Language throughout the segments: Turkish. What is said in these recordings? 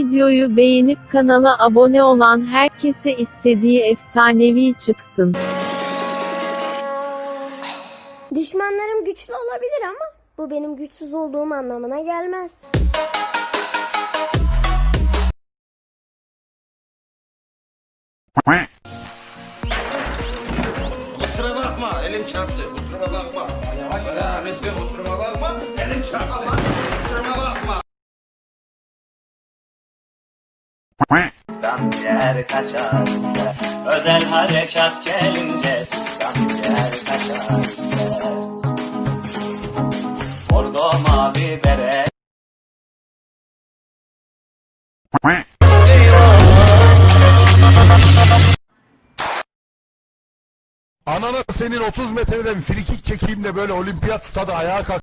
videoyu beğenip kanala abone olan herkese istediği efsanevi çıksın. Düşmanlarım güçlü olabilir ama bu benim güçsüz olduğum anlamına gelmez. Kusura bakma elim çarptı. Kusura bakma. Yavaş ya lütfen kusuruma bakma. Elim çarptı. Kusuruma bakma. Sistem yer Özel harekat gelince Sistem yer kaçar mavi bere Anana senin 30 metreden frikik çekeyim de böyle olimpiyat stadı ayağa kalk.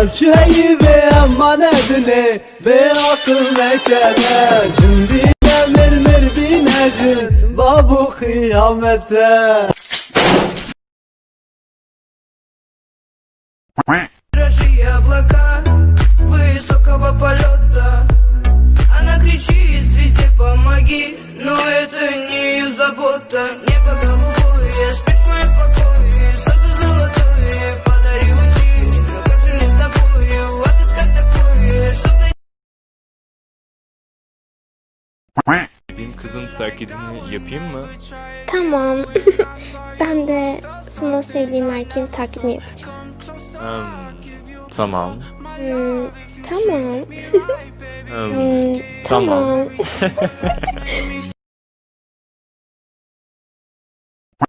Ölçüyü ve emanetini ve akıl ve kere Şimdi gelir mir binecin babu kıyamete Дрожи облака высокого полета Она кричит везде помоги Но это не ее забота Небо голубое, Dediğim kızın taklidini yapayım mı? Tamam. ben de sana sevdiğim erkeğin taklidini yapacağım. Hmm, tamam. Hmm, tamam. Hmm, Hmm, Tamam.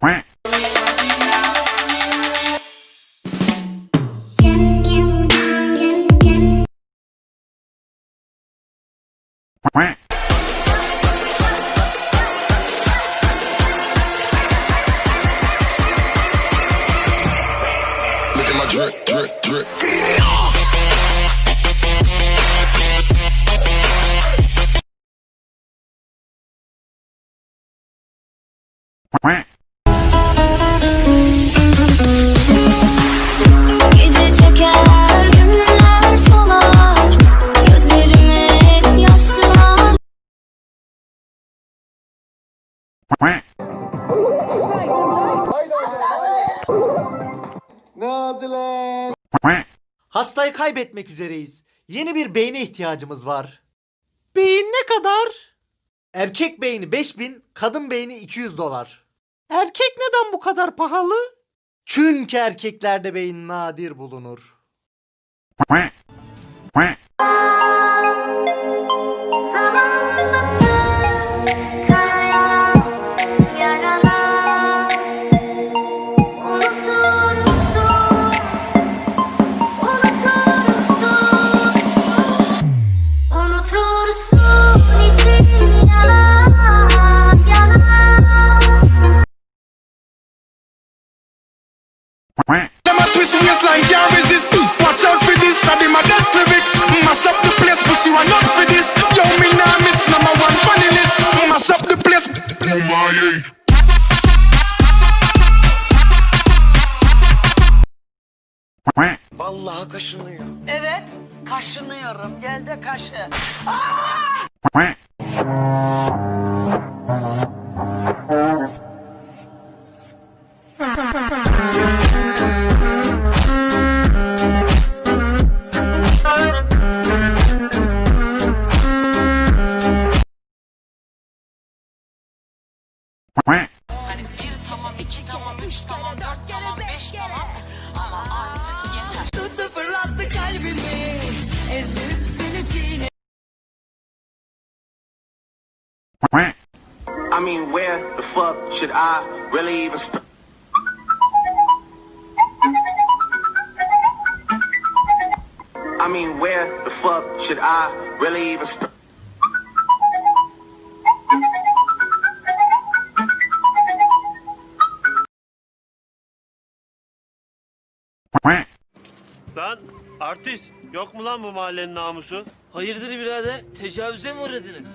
tamam. Look Hastayı kaybetmek üzereyiz. Yeni bir beyne ihtiyacımız var. Beyin ne kadar? Erkek beyni 5000, kadın beyni 200 dolar. Erkek neden bu kadar pahalı? Çünkü erkeklerde beyin nadir bulunur. Vallahi kaşınıyor. Evet, kaşınıyorum. Gel de kaşı. Hani I mean, where the fuck should I really even start? I mean, where the fuck should I really even start? Artist yok mu lan bu mahallenin namusu? Hayırdır birader? Tecavüze mi uğradınız?